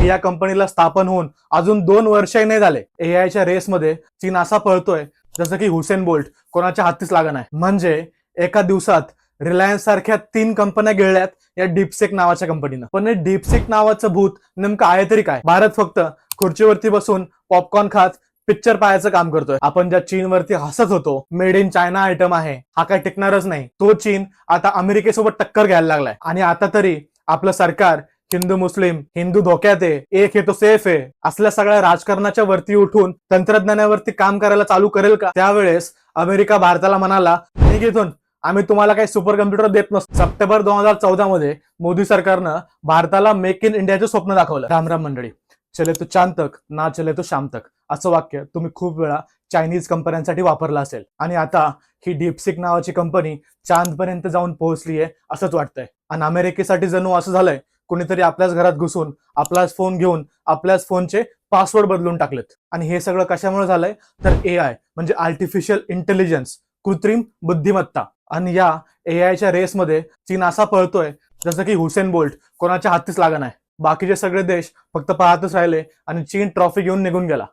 की या कंपनीला स्थापन होऊन अजून दोन वर्षही नाही झाले. एआयच्या रेसमध्ये चीन असा पळतोय जसं की हुसेन बोल्ट कोणाच्या हातीच लागण आहे म्हणजे एका दिवसात रिलायन्स सारख्या तीन कंपन्या गिळल्यात या डीपसेक नावाच्या कंपनीनं पण हे डीपसेक नावाचं भूत नेमकं आहे तरी काय? भारत फक्त खुर्चीवरती बसून पॉपकॉर्न खात पिक्चर पाहायचं काम करतोय. आपण ज्या चीनवरती हसत होतो मेड इन चायना आयटम आहे हा काय टिकणारच नाही. तो चीन आता अमेरिकेसोबत टक्कर घ्यायला लागलाय. आणि आता तरी आपलं सरकार हिंदू मुस्लिम हिंदू धोक्यात आहे. एक हे तो सेफ आहे. असल्या सगळ्या राजकारणाच्या वरती उठून तंत्रज्ञानावरती काम करायला चालू करेल का? त्यावेळेस अमेरिका भारताला म्हणाला "निघ आम्ही तुम्हाला काही सुपर कम्प्युटर देत नसतो सप्टेंबर दोन हजार चौदा मध्ये मोदी सरकारनं भारताला मेक इन इंडियाचं स्वप्न दाखवलं. रामराम मंडळी. चले तो चांद तक ना चले तो शाम तक असं वाक्य तुम्ही खूप वेळा चायनीज कंपन्यांसाठी वापरलं असेल. आणि आता ही डीपसिक नावाची कंपनी चांदपर्यंत जाऊन पोहोचली आहे असंच वाटतंय. आणि अमेरिकेसाठी जणू असं झालंय कोणीतरी आपल्याच घरात घुसून आपलाच फोन घेऊन आपल्याच फोनचे पासवर्ड बदलून टाकलेत. आणि हे सगळं कशामुळे झालंय? तर ए आय म्हणजे आर्टिफिशियल इंटेलिजन्स कृत्रिम बुद्धिमत्ता. आणि या ए आयच्या रेसमध्ये चीन असा पळतोय जसं की हुसेन बोल्ट कोणाच्या हातीच लागण आहे बाकीचे सगळे देश फक्त पाहतच राहिले आणि चीन ट्रॉफी घेऊन निघून गेला.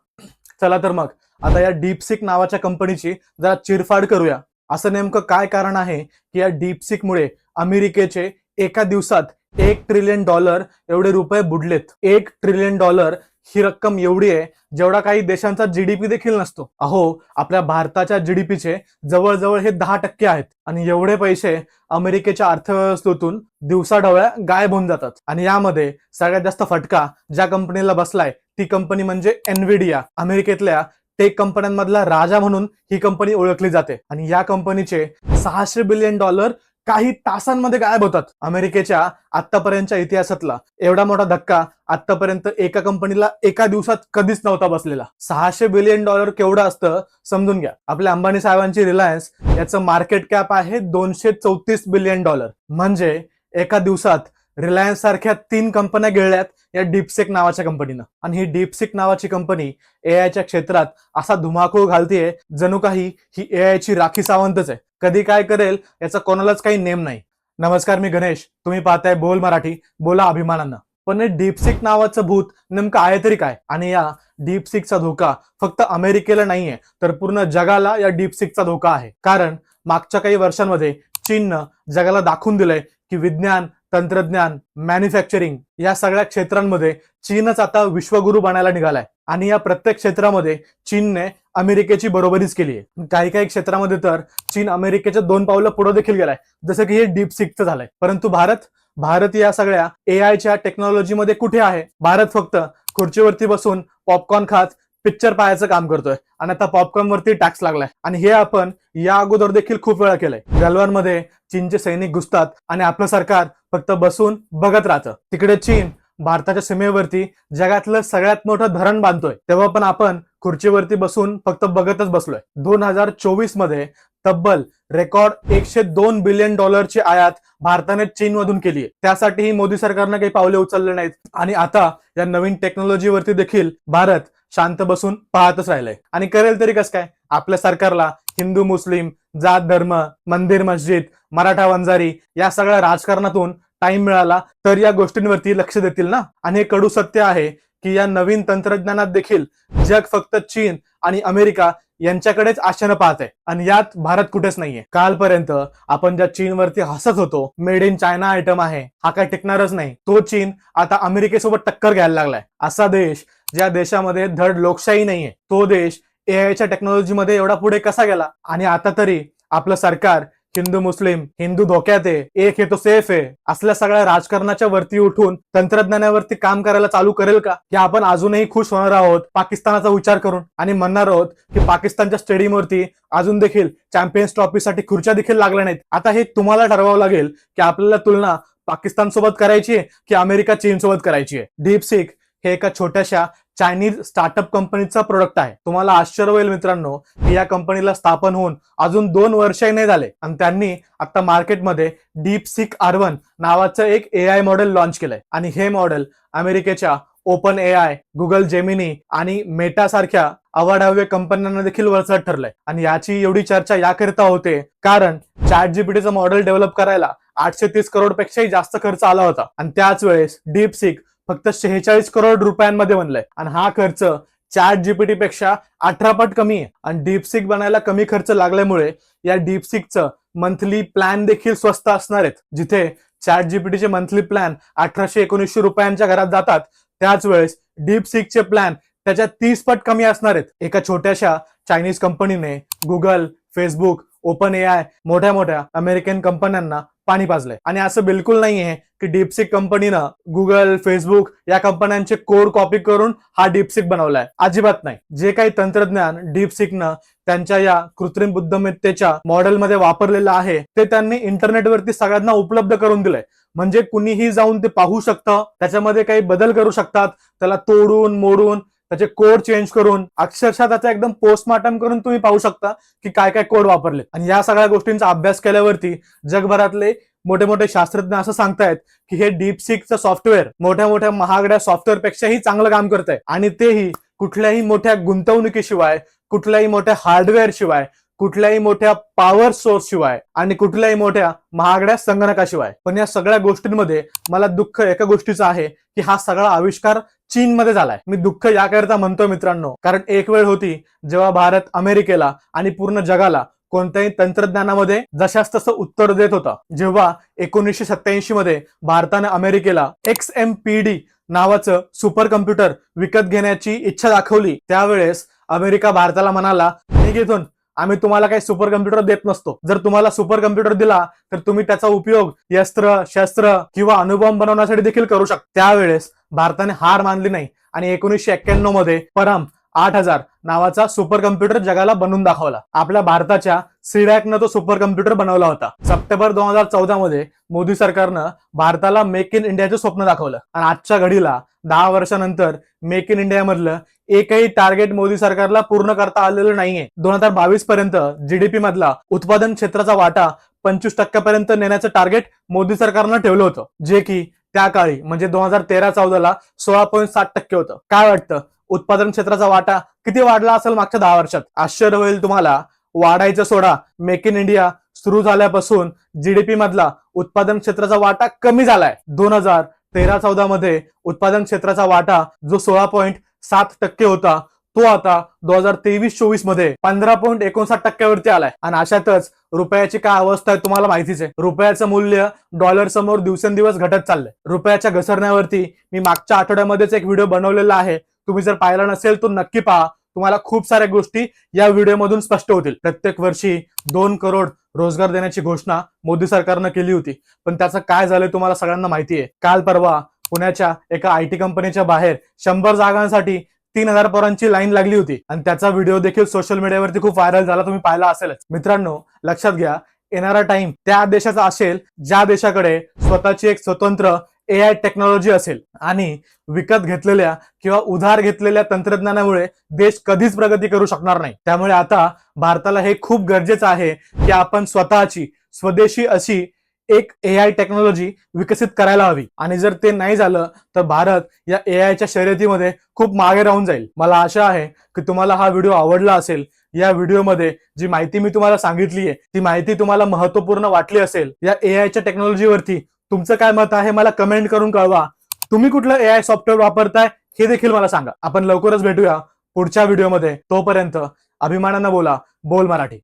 चला तर मग आता या डीपसिक नावाच्या कंपनीची जरा चिरफाड करूया. असं नेमकं काय कारण आहे की या डीपसिकमुळे अमेरिकेचे एका दिवसात एक ट्रिलियन डॉलर एवढे रुपये बुडलेत. एक ट्रिलियन डॉलर ही रक्कम एवढी आहे जेवढा काही देशांचा जीडीपी देखील नसतो. अहो आपल्या भारताच्या जीडीपीचे जवळजवळ हे दहा टक्के आहेत. आणि एवढे पैसे अमेरिकेच्या अर्थव्यवस्थेतून दिवसाढवळ्या गायब होऊन जातात. आणि यामध्ये सगळ्यात जास्त फटका ज्या कंपनीला बसलाय ती कंपनी म्हणजे एनविडिया अमेरिकेतल्या टेक कंपन्यांमधला राजा म्हणून ही कंपनी ओळखली जाते. आणि या कंपनीचे सहाशे बिलियन डॉलर काही तासांमध्ये गायब होतात. अमेरिकेच्या आतापर्यंतच्या इतिहासातला एवढा मोठा धक्का आतापर्यंत एका कंपनीला एका दिवसात कधीच नव्हता बसलेला. सहाशे बिलियन डॉलर केवढं असतं समजून घ्या. आपल्या अंबानी साहेबांची रिलायन्स याचं मार्केट कॅप आहे दोनशे चौतीस बिलियन डॉलर म्हणजे एका दिवसात रिलायन्स सारख्या तीन कंपन्या गिळल्यात या डीपसेक नावाच्या कंपनीनं आणि ही डीपसेक नावाची कंपनी एआयच्या क्षेत्रात असा धुमाकूळ घालतीये जणू काही ही एआयची राखी सावंतच आहे. कधी काय करेल याचा कोणालाच काही नेम नाही. नमस्कार मी गणेश तुम्ही पाहताय बोल मराठी बोला अभिमानानं. पण हे डीपसिक नावाचं भूत नेमकं आहे तरी काय? आणि या डीपसिकचा धोका फक्त अमेरिकेला नाहीये तर पूर्ण जगाला या डीपसिकचा धोका आहे. कारण मागच्या काही वर्षांमध्ये चीननं जगाला दाखवून दिलंय की विज्ञान तंत्रज्ञान मॅन्युफॅक्चरिंग या सगळ्या क्षेत्रांमध्ये चीनच आता विश्वगुरू बनायला निघालाय. आणि या प्रत्येक क्षेत्रामध्ये चीनने अमेरिकेची बरोबरीच केली आहे. काही काही क्षेत्रामध्ये तर चीन अमेरिकेच्या दोन पावलं पुढे देखील गेलाय. जसं की हे डीप सिक्सचं झालंय. परंतु भारत भारत या सगळ्या ए आयच्या टेक्नॉलॉजीमध्ये कुठे आहे? भारत फक्त खुर्चीवरती बसून पॉपकॉर्न खात पिक्चर पाहायचं काम करतोय. आणि आता पॉपकॉर्न वरती टॅक्स लागलाय. आणि हे आपण या अगोदर देखील खूप वेळा केलंय. गलवानमध्ये चीनचे सैनिक घुसतात आणि आपलं सरकार फक्त बसून बघत राहतं. तिकडे चीन भारताच्या सीमेवरती जगातलं सगळ्यात मोठं धरण बांधतोय. तेव्हा पण आपण खुर्चीवरती बसून फक्त बघतच बसलोय. दोन हजार चोवीसमध्ये तब्बल रेकॉर्ड एकशे दोन बिलियन डॉलरची आयात भारताने चीनमधून केली आहे. त्यासाठीही मोदी सरकारनं काही पावले उचलले नाहीत. आणि आता या नवीन टेक्नॉलॉजीवरती देखील भारत शांत बसून पाहतच राहिलंय. आणि करेल तरी कसं काय? आपल्या सरकारला हिंदू मुस्लिम जात धर्म मंदिर मस्जिद मराठा वंजारी या सगळ्या राजकारणातून टाइम मिळाला तर या गोष्टींवरती लक्ष देतील ना? आणि हे कडू सत्य आहे की या नवीन तंत्रज्ञानात देखील जग फक्त चीन आणि अमेरिका यांच्याकडेच आशेनं पाहत आहे. आणि यात भारत कुठेच नाहीये. कालपर्यंत आपण ज्या चीनवरती हसत होतो मेड इन चायना आयटम आहे हा काय टिकणारच नाही. तो चीन आता अमेरिकेसोबत टक्कर घ्यायला लागलाय. असा देश ज्या देशामध्ये धड लोकशाही नाहीये तो देश एआयच्या टेक्नॉलॉजीमध्ये एवढा पुढे कसा गेला? आणि आता तरी आपलं सरकार हिंदू मुस्लिम हिंदू धोक्यात आहे एक हे तो सेफ आहे. असल्या सगळ्या राजकारणाच्या वरती उठून तंत्रज्ञानावरती काम करायला चालू करेल का? की आपण अजूनही खुश होणार आहोत पाकिस्तानाचा विचार करून. आणि म्हणणार आहोत की पाकिस्तानच्या स्टेडियमवरती अजून देखील चॅम्पियन्स ट्रॉफीसाठी खुर्च्या देखील लागल्या नाहीत. आता हे तुम्हाला ठरवावं लागेल की आपल्याला तुलना पाकिस्तान सोबत करायची आहे की अमेरिका चीन सोबत करायची आहे. डीप सिक हे एका छोट्याशा चायनीज स्टार्टअप कंपनीचा प्रोडक्ट आहे. तुम्हाला आश्चर्य होईल मित्रांनो की या कंपनीला स्थापन होऊन अजून दोन वर्षही नाही झाले. आणि त्यांनी आता मार्केटमध्ये डीप सिक आर्वन नावाचं एक ए आय मॉडेल लॉन्च केलंय. आणि हे मॉडेल अमेरिकेच्या Open A I Google Gemini आणि मेटा सारख्या अवाढाव्य कंपन्यांना देखील वळसत ठरलंय. आणि याची एवढी चर्चा याकरिता होते कारण चॅट जीपीटीचं मॉडेल डेव्हलप करायला आठशे तीस करोड पेक्षाही जास्त खर्च आला होता. आणि त्याच वेळेस डीप सिक फक्त शेहेचाळीस करोड रुपयांमध्ये बनलाय. आणि हा खर्च चॅट जीपीटी पेक्षा अठरा पट कमी आहे. आणि डीपसिक बनायला कमी खर्च लागल्यामुळे या डीपसिकचं मंथली प्लॅन देखील स्वस्त असणार आहेत. जिथे चॅट जीपीटीचे मंथली प्लॅन अठराशे एकोणीसशे रुपयांच्या घरात जातात. त्याच वेळेस डीपसिकचे प्लॅन त्याच्या तीस पट कमी असणार आहेत. एका छोट्याशा चायनीज कंपनीने Google Facebook Open A I मोठ्या मोठ्या अमेरिकन कंपन्यांना पाणी पाजलंय. आणि असं बिलकुल नाहीये की डीपसिक कंपनीनं गुगल फेसबुक या कंपन्यांचे कोड कॉपी करून हा डीपसिक बनवलाय. अजिबात नाही. जे काही तंत्रज्ञान डीपसिकनं त्यांच्या या कृत्रिम बुद्धिमत्तेच्या मॉडेलमध्ये वापरलेलं आहे ते त्यांनी इंटरनेटवरती सगळ्यांना उपलब्ध करून दिलंय. म्हणजे कुणीही जाऊन ते पाहू शकतं त्याच्यामध्ये काही बदल करू शकतात त्याला तोडून मोडून त्याचे कोड चेंज करून अक्षरशः त्याचा एकदम पोस्टमार्टम करून तुम्ही पाहू शकता की काय काय कोड वापरले आणि या सगळ्या गोष्टींचा अभ्यास केल्यावरती जगभरातले मोठे मोठे शास्त्रज्ञ असं सांगतायत की हे डीपसिकचं सॉफ्टवेअर मोठ्या मोठ्या महागड्या सॉफ्टवेअर पेक्षाही चांगलं काम करत आहे आणि तेही कुठल्याही मोठ्या गुंतवणुकीशिवाय कुठल्याही मोठ्या हार्डवेअर शिवाय कुठल्याही मोठ्या पॉवर सोर्स शिवाय आणि कुठल्याही मोठ्या महागड्या संगणकाशिवाय. पण या सगळ्या गोष्टींमध्ये मला दुःख एका गोष्टीचं आहे की हा सगळा आविष्कार चीनमध्ये झालाय. मी दुःख याकरिता म्हणतो मित्रांनो. कारण एक वेळ होती जेव्हा भारत अमेरिकेला आणि पूर्ण जगाला कोणत्याही तंत्रज्ञानामध्ये जशास तसं उत्तर देत होता. जेव्हा एकोणीसशे सत्याऐंशी मध्ये भारताने अमेरिकेला एक्स एम पी डी नावाचं सुपर कम्प्युटर विकत घेण्याची इच्छा दाखवली त्यावेळेस अमेरिका भारताला म्हणाला मी घेतून आम्ही तुम्हाला काही सुपर कम्प्युटर देत नसतो. जर तुम्हाला सुपर कम्प्युटर दिला तर तुम्ही त्याचा उपयोग यस्त्र शस्त्र किंवा अणुबॉम्ब बनवण्यासाठी देखील करू शकता. त्यावेळेस भारताने हार मानली नाही. आणि एकोणीसशे एक्क्याण्णवमध्ये परम आठ हजार नावाचा सुपर कम्प्युटर जगाला बनवून दाखवला. आपल्या भारताच्या सिडॅकनं तो सुपर कम्प्युटर बनवला होता. सप्टेंबर दोन हजार चौदा मध्ये मोदी सरकारनं भारताला मेक इन इंडियाचं स्वप्न दाखवलं. आणि आजच्या घडीला दहा वर्षानंतर मेक इन इंडियामधलं एकही टार्गेट मोदी सरकारला पूर्ण करता आलेलं नाहीये. दोन हजार बावीस पर्यंत जीडीपी मधला उत्पादन क्षेत्राचा वाटा पंचवीस टक्क्यापर्यंत नेण्याचं टार्गेट मोदी सरकारनं ठेवलं होतं. जे की त्या काळी म्हणजे दोन हजार तेरा चौदाला सोळा पॉईंट सात टक्के होतं. काय वाटतं? उत्पादन क्षेत्राचा वाटा किती वाढला असेल मागच्या दहा वर्षात? आश्चर्य होईल तुम्हाला. वाढायचं सोडा. मेक इन इंडिया सुरू झाल्यापासून जीडीपी मधला उत्पादन क्षेत्राचा वाटा कमी झालाय. दोन हजार तेरा चौदा मध्ये उत्पादन क्षेत्राचा वाटा जो सोळा पॉईंट सात टक्के होता तो आता दोन हजार तेवीस चोवीसमध्ये पंधरा पॉईंट एकोणसाठ टक्क्यावरती आलाय. आणि अशातच रुपयाची काय अवस्था आहे तुम्हाला माहितीच आहे. रुपयाचं मूल्य डॉलर समोर दिवसेंदिवस घटत चाललंय. रुपयाच्या घसरण्यावरती मी मागच्या आठवड्यामध्येच एक व्हिडिओ बनवलेला आहे. तुम्ही जर पाहिला नसेल तो नक्की पहा. तुम्हाला खूप साऱ्या गोष्टी या व्हिडिओमधून स्पष्ट होतील. प्रत्येक वर्षी दोन करोड रोजगार देण्याची घोषणा मोदी सरकारनं केली होती. पण त्याचं काय झालंय तुम्हाला सगळ्यांना माहिती आहे काल परवा पुण्याच्या एका आय टी कंपनीच्या बाहेर शंभर जागांसाठी तीन हजार पोरांची लाईन लागली होती. आणि त्याचा व्हिडिओ देखील सोशल मीडियावरती खूप व्हायरल झाला तुम्ही पाहिला असेलच. मित्रांनो लक्षात घ्या येणारा टाइम त्या देशाचा असेल ज्या देशाकडे स्वतःची एक स्वतंत्र ए आय टेक्नॉलॉजी असेल. आणि विकत घेतलेल्या किंवा उधार घेतलेल्या तंत्रज्ञानामुळे देश कधीच प्रगती करू शकणार नाही. त्यामुळे आता भारताला हे खूप गरजेचं आहे की आपण स्वतःची स्वदेशी अशी एक ए आय टेक्नॉलॉजी विकसित करायला हवी. आणि जर ते नाही झालं तर भारत या ए आयच्या शर्यतीमध्ये खूप मागे राहून जाईल. मला आशा आहे की तुम्हाला हा व्हिडिओ आवडला असेल. या व्हिडिओमध्ये जी माहिती मी तुम्हाला सांगितली आहे ती माहिती तुम्हाला महत्त्वपूर्ण वाटली असेल या ए आयच्या टेक्नॉलॉजीवरती तुमचं काय मत आहे मला कमेंट करून कळवा. तुम्ही कुठलं ए आय सॉफ्टवेअर वापरताय हे देखील मला सांगा. आपण लवकरच भेटूया पुढच्या व्हिडिओमध्ये. तोपर्यंत अभिमानानं बोला. बोल मराठी.